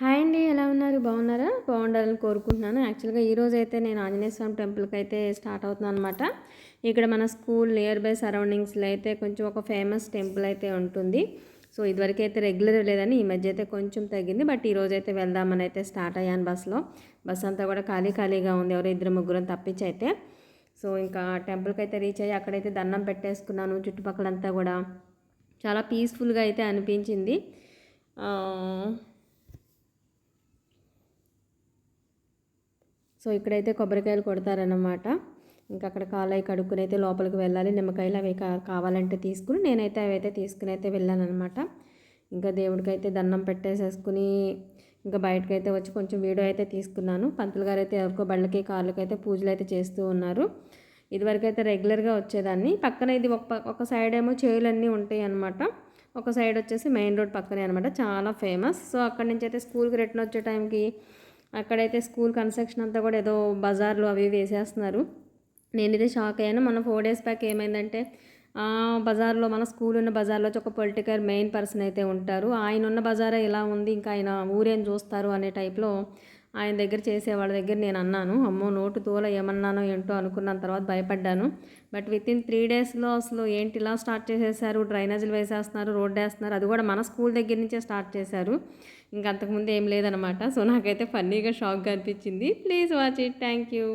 Hi అండి ఎలా ఉన్నారు? బాగున్నారా? బాగుండాలని కోరుకుంటున్నాను. యాక్చువల్గా ఈరోజు అయితే నేను ఆంజనేయ స్వామి టెంపుల్కి అయితే స్టార్ట్ అవుతున్నాను అనమాట ఇక్కడ మన స్కూల్ నియర్ బై సరౌండింగ్స్లో అయితే కొంచెం ఒక ఫేమస్ టెంపుల్ అయితే ఉంటుంది. సో ఇదివరకు అయితే రెగ్యులర్ లేదని ఈ మధ్య అయితే కొంచెం తగ్గింది. బట్ ఈరోజు అయితే వెళ్దామని అయితే స్టార్ట్ అయ్యాను బస్సులో. బస్ అంతా కూడా ఖాళీ ఖాళీగా ఉంది. ఎవరో ఇద్దరు ముగ్గురం తప్పించి అయితే. సో ఇంకా టెంపుల్కి అయితే రీచ్ అయ్యి అక్కడైతే దండం పెట్టేసుకున్నాను. చుట్టుపక్కలంతా కూడా చాలా పీస్ఫుల్గా అయితే అనిపించింది. సో ఇక్కడైతే కొబ్బరికాయలు కొడతారనమాట ఇంకా అక్కడ కాలై కడుక్కుని అయితే లోపలికి వెళ్ళాలి. నిమ్మకాయలు అవి కావాలంటే తీసుకుని నేనైతే అవి అయితే తీసుకుని అయితే వెళ్ళానమాట ఇంకా దేవుడికైతే దండం పెట్టేసేసుకుని ఇంకా బయటకు అయితే వచ్చి కొంచెం వీడియో అయితే తీసుకున్నాను. పంతులు గారు అయితే ఎవరికో బళ్ళకి కార్లకి అయితే పూజలు అయితే చేస్తూ ఉన్నారు. ఇదివరకు అయితే రెగ్యులర్గా వచ్చేదాన్ని. పక్కన ఇది ఒక ఒక సైడ్ ఏమో చేయులన్నీ ఉంటాయి అనమాట ఒక సైడ్ వచ్చేసి మెయిన్ రోడ్ పక్కనే అనమాట చాలా ఫేమస్. సో అక్కడి నుంచి అయితే స్కూల్కి రిటర్న్ వచ్చే టైంకి అక్కడైతే స్కూల్ కన్స్ట్రక్షన్ అంతా కూడా ఏదో బజార్లు అవి వేసేస్తున్నారు. నేనైతే షాక్ అయ్యాను. మన ఫోర్ డేస్ బ్యాక్ ఏమైందంటే బజార్లో మన స్కూల్ ఉన్న బజార్లో ఒక పొలిటికల్ మెయిన్ పర్సన్ అయితే ఉంటారు. ఆయన ఉన్న బజారే ఇలా ఉంది ఇంకా ఆయన ఊరేం చూస్తారు అనే టైప్లో ఆయన దగ్గర చేసే వాళ్ళ దగ్గర నేను అన్నాను అమ్మో నోటు తోల ఏమన్నానో ఏంటో అనుకున్న తర్వాత భయపడ్డాను. బట్ విత్ ఇన్ త్రీ డేస్లో అసలు ఏంటి ఇలా స్టార్ట్ చేసేసారు? డ్రైనేజీలు వేసేస్తున్నారు రోడ్డు వేస్తున్నారు. అది కూడా మన స్కూల్ దగ్గర నుంచే స్టార్ట్ చేశారు. ఇంకా అంతకుముందు ఏం లేదనమాట సో నాకైతే ఫన్నీగా షాక్గా అనిపించింది. Please watch it. Thank you.